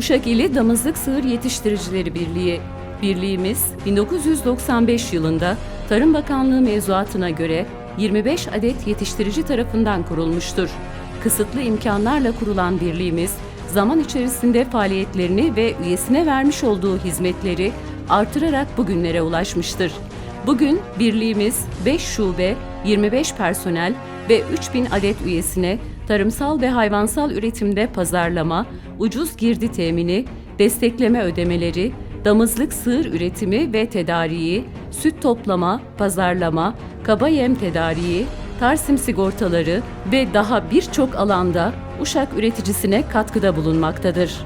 Uşak İli Damızlık Sığır Yetiştiricileri Birliği. Birliğimiz 1995 yılında Tarım Bakanlığı mevzuatına göre 25 adet yetiştirici tarafından kurulmuştur. Kısıtlı imkanlarla kurulan birliğimiz zaman içerisinde faaliyetlerini ve üyesine vermiş olduğu hizmetleri artırarak bugünlere ulaşmıştır. Bugün birliğimiz 5 şube, 25 personel ve 3000 adet üyesine tarımsal ve hayvansal üretimde pazarlama, ucuz girdi temini, destekleme ödemeleri, damızlık sığır üretimi ve tedariği, süt toplama, pazarlama, kaba yem tedariği, Tarsim sigortaları ve daha birçok alanda Uşak üreticisine katkıda bulunmaktadır.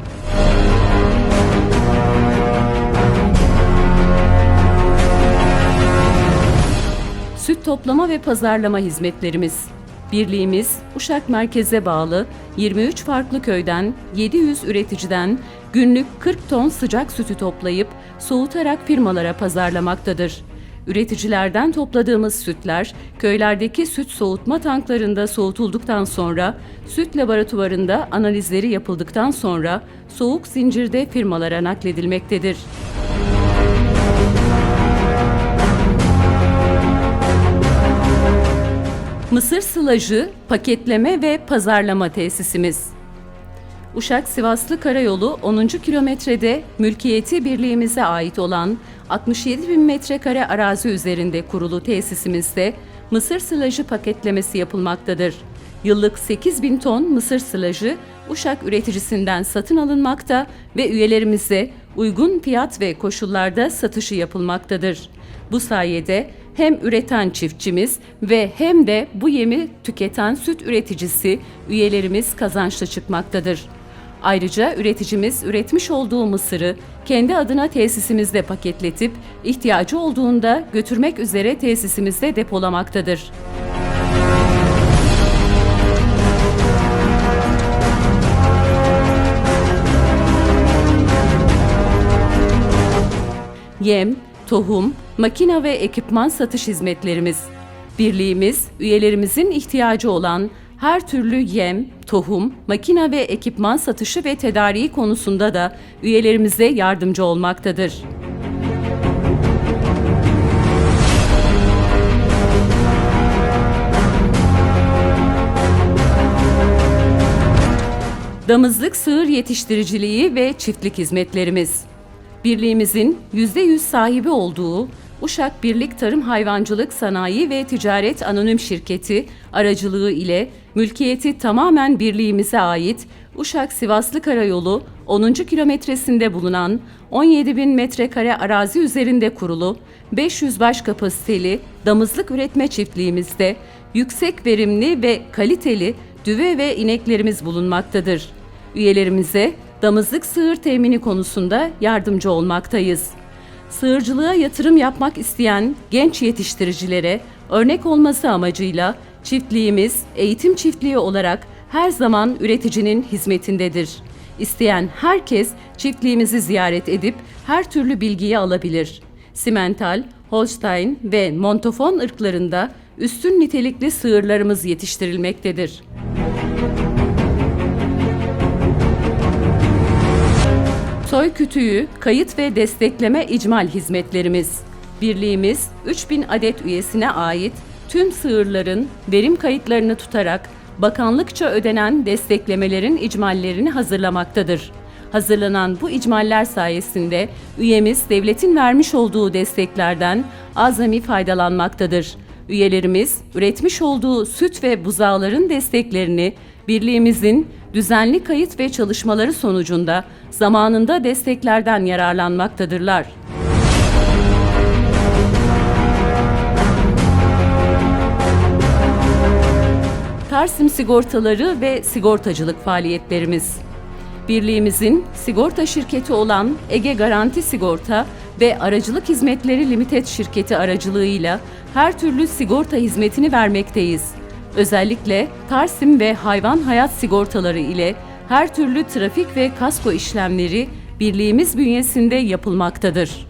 Süt toplama ve pazarlama hizmetlerimiz. Birliğimiz Uşak merkeze bağlı 23 farklı köyden 700 üreticiden günlük 40 ton sıcak sütü toplayıp soğutarak firmalara pazarlamaktadır. Üreticilerden topladığımız sütler köylerdeki süt soğutma tanklarında soğutulduktan sonra süt laboratuvarında analizleri yapıldıktan sonra soğuk zincirde firmalara nakledilmektedir. Mısır sılajı, paketleme ve pazarlama tesisimiz. Uşak Sivaslı Karayolu 10. kilometrede mülkiyeti birliğimize ait olan 67 bin metrekare arazi üzerinde kurulu tesisimizde mısır sılajı paketlemesi yapılmaktadır. Yıllık 8 bin ton mısır sılajı Uşak üreticisinden satın alınmakta ve üyelerimize uygun fiyat ve koşullarda satışı yapılmaktadır. Bu sayede hem üreten çiftçimiz ve hem de bu yemi tüketen süt üreticisi üyelerimiz kazançlı çıkmaktadır. Ayrıca üreticimiz üretmiş olduğu mısırı kendi adına tesisimizde paketletip ihtiyacı olduğunda götürmek üzere tesisimizde depolamaktadır. Yem, tohum, makina ve ekipman satış hizmetlerimiz. Birliğimiz, üyelerimizin ihtiyacı olan her türlü yem, tohum, makina ve ekipman satışı ve tedariği konusunda da üyelerimize yardımcı olmaktadır. Damızlık sığır yetiştiriciliği ve çiftlik hizmetlerimiz. Birliğimizin %100 sahibi olduğu Uşak Birlik Tarım Hayvancılık Sanayi ve Ticaret Anonim Şirketi aracılığı ile mülkiyeti tamamen birliğimize ait Uşak Sivaslı Karayolu 10. kilometresinde bulunan 17 bin metrekare arazi üzerinde kurulu 500 baş kapasiteli damızlık üretme çiftliğimizde yüksek verimli ve kaliteli düve ve ineklerimiz bulunmaktadır. Üyelerimize damızlık sığır temini konusunda yardımcı olmaktayız. Sığırcılığa yatırım yapmak isteyen genç yetiştiricilere örnek olması amacıyla çiftliğimiz eğitim çiftliği olarak her zaman üreticinin hizmetindedir. İsteyen herkes çiftliğimizi ziyaret edip her türlü bilgiyi alabilir. Simental, Holstein ve Montafon ırklarında üstün nitelikli sığırlarımız yetiştirilmektedir. Soy kütüğü, kayıt ve destekleme icmal hizmetlerimiz. Birliğimiz 3000 adet üyesine ait tüm sığırların verim kayıtlarını tutarak bakanlıkça ödenen desteklemelerin icmallerini hazırlamaktadır. Hazırlanan bu icmaller sayesinde üyemiz devletin vermiş olduğu desteklerden azami faydalanmaktadır. Üyelerimiz üretmiş olduğu süt ve buzağların desteklerini birliğimizin düzenli kayıt ve çalışmaları sonucunda zamanında desteklerden yararlanmaktadırlar. Tarsim sigortaları ve sigortacılık faaliyetlerimiz. Birliğimizin sigorta şirketi olan Ege Garanti Sigorta ve Aracılık Hizmetleri Limited şirketi aracılığıyla her türlü sigorta hizmetini vermekteyiz. Özellikle Tarsim ve hayvan hayat sigortaları ile her türlü trafik ve kasko işlemleri birliğimiz bünyesinde yapılmaktadır.